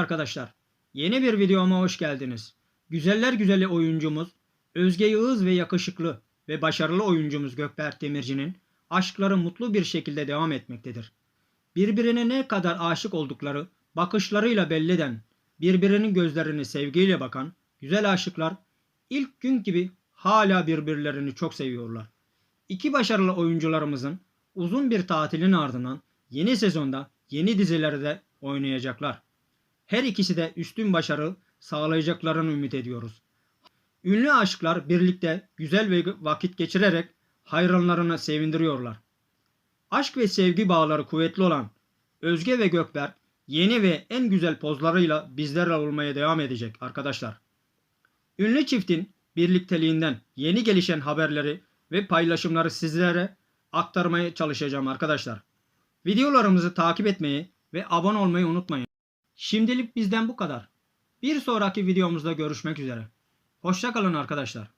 arkadaşlar. Yeni bir videoma hoş geldiniz. Güzeller güzeli oyuncumuz Özge Yağız ve yakışıklı ve başarılı oyuncumuz Gökberk Demirci'nin aşkları mutlu bir şekilde devam etmektedir. Birbirine ne kadar aşık oldukları bakışlarıyla belli eden, birbirinin gözlerini sevgiyle bakan güzel aşıklar ilk gün gibi hala birbirlerini çok seviyorlar. İki başarılı oyuncularımızın uzun bir tatilin ardından yeni sezonda yeni dizilerde oynayacaklar. Her ikisi de üstün başarı sağlayacaklarını ümit ediyoruz. Ünlü aşıklar birlikte güzel ve vakit geçirerek hayranlarını sevindiriyorlar. Aşk ve sevgi bağları kuvvetli olan Özge ve Gökberk yeni ve en güzel pozlarıyla bizlerle olmaya devam edecek arkadaşlar. Ünlü çiftin birlikteliğinden yeni gelişen haberleri ve paylaşımları sizlere aktarmaya çalışacağım arkadaşlar. Videolarımızı takip etmeyi ve abone olmayı unutmayın. Şimdilik bizden bu kadar. Bir sonraki videomuzda görüşmek üzere. Hoşçakalın arkadaşlar.